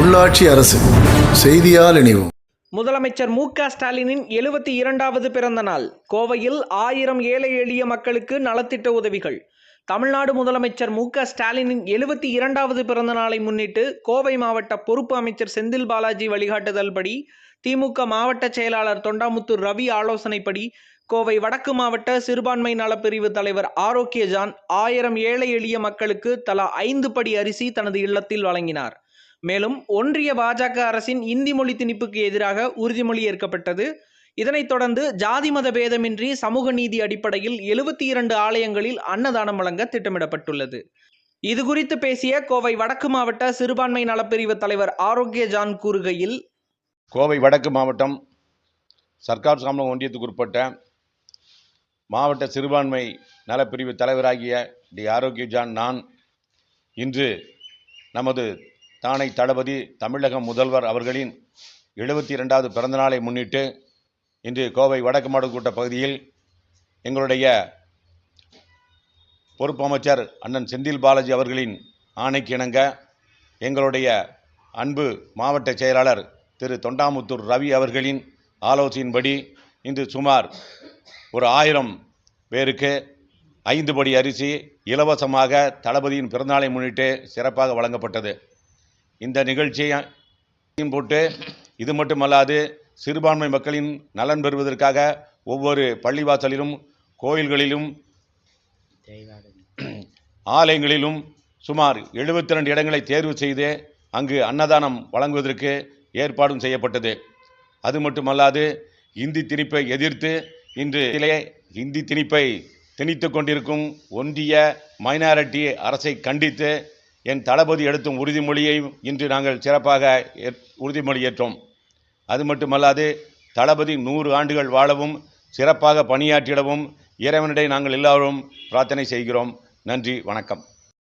உள்ளாட்சி அரசு. செய்தியால் இணைவோம். முதலமைச்சர் மு க ஸ்டாலினின் எழுபத்தி இரண்டாவது பிறந்த நாள். கோவையில் ஆயிரம் ஏழை எளிய மக்களுக்கு நலத்திட்ட உதவிகள். தமிழ்நாடு முதலமைச்சர் மு க ஸ்டாலினின் எழுபத்தி இரண்டாவது பிறந்த நாளை முன்னிட்டு கோவை மாவட்ட பொறுப்பு அமைச்சர் செந்தில் பாலாஜி வழிகாட்டுதல்படி திமுக மாவட்ட செயலாளர் தொண்டாமுத்தூர் ரவி ஆலோசனைப்படி கோவை வடக்கு மாவட்ட சிறுபான்மை நலப்பிரிவு தலைவர் ஆரோக்கிய ஜான் ஆயிரம் ஏழை எளிய மக்களுக்கு தலா ஐந்து படி அரிசி தனது இல்லத்தில் வழங்கினார். மேலும் ஒன்றிய பாஜக அரசின் இந்தி மொழி திணிப்புக்கு எதிராக உறுதிமொழி ஏற்கப்பட்டது. இதனைத் தொடர்ந்து ஜாதி மத பேதமின்றி சமூக நீதி அடிப்படையில் எழுபத்தி இரண்டு ஆலயங்களில் அன்னதானம் வழங்க திட்டமிடப்பட்டுள்ளது. இது குறித்து பேசிய கோவை வடக்கு மாவட்ட சிறுபான்மை நலப்பிரிவு தலைவர் ஆரோக்கிய ஜான் கூறுகையில் கோவை வடக்கு மாவட்டம் சர்க்கார் சாமலம் ஒன்றியத்துக்கு உட்பட்ட மாவட்ட சிறுபான்மை நலப்பிரிவு தலைவராகிய டி. ஆரோக்கிய ஜான் நான் இன்று நமது தானை தளபதி தமிழக முதல்வர் அவர்களின் எழுபத்தி ரெண்டாவது பிறந்தநாளை முன்னிட்டு இன்று கோவை வடக்கு மாவட்ட பகுதியில் எங்களுடைய பொறுப்பு அமைச்சர் அண்ணன் செந்தில் பாலாஜி அவர்களின் ஆணைக்கு இணங்க எங்களுடைய அன்பு மாவட்ட செயலாளர் திரு தொண்டாமுத்தூர் ரவி அவர்களின் ஆலோசனையின்படி இன்று சுமார் ஒரு ஆயிரம் பேருக்கு ஐந்து படி அரிசி இலவசமாக தளபதியின் பிறந்தநாளை முன்னிட்டு சிறப்பாக வழங்கப்பட்டது. இந்த நிகழ்ச்சியையும் போட்டு இது மட்டுமல்லாது சிறுபான்மை மக்களின் நலன் பெறுவதற்காக ஒவ்வொரு பள்ளிவாசலிலும் கோயில்களிலும் ஆலயங்களிலும் சுமார் 72 ரெண்டு இடங்களை தேர்வு செய்து அங்கு அன்னதானம் வழங்குவதற்கு ஏற்பாடும் செய்யப்பட்டது. அது மட்டுமல்லாது இந்தி திணிப்பை எதிர்த்து இன்று இந்தி திணிப்பை திணித்து கொண்டிருக்கும் ஒன்றிய மைனாரிட்டி அரசை கண்டித்து என் தளபதி எடுத்தும் உறுதிமொழியை இன்று நாங்கள் சிறப்பாக ஏற்- உறுதிமொழி ஏற்றோம். அது மட்டுமல்லாது தளபதி நூறு ஆண்டுகள் வாழவும் சிறப்பாக பணியாற்றிடவும் இறைவனிடையே நாங்கள் எல்லாரும் பிரார்த்தனை செய்கிறோம். நன்றி வணக்கம்.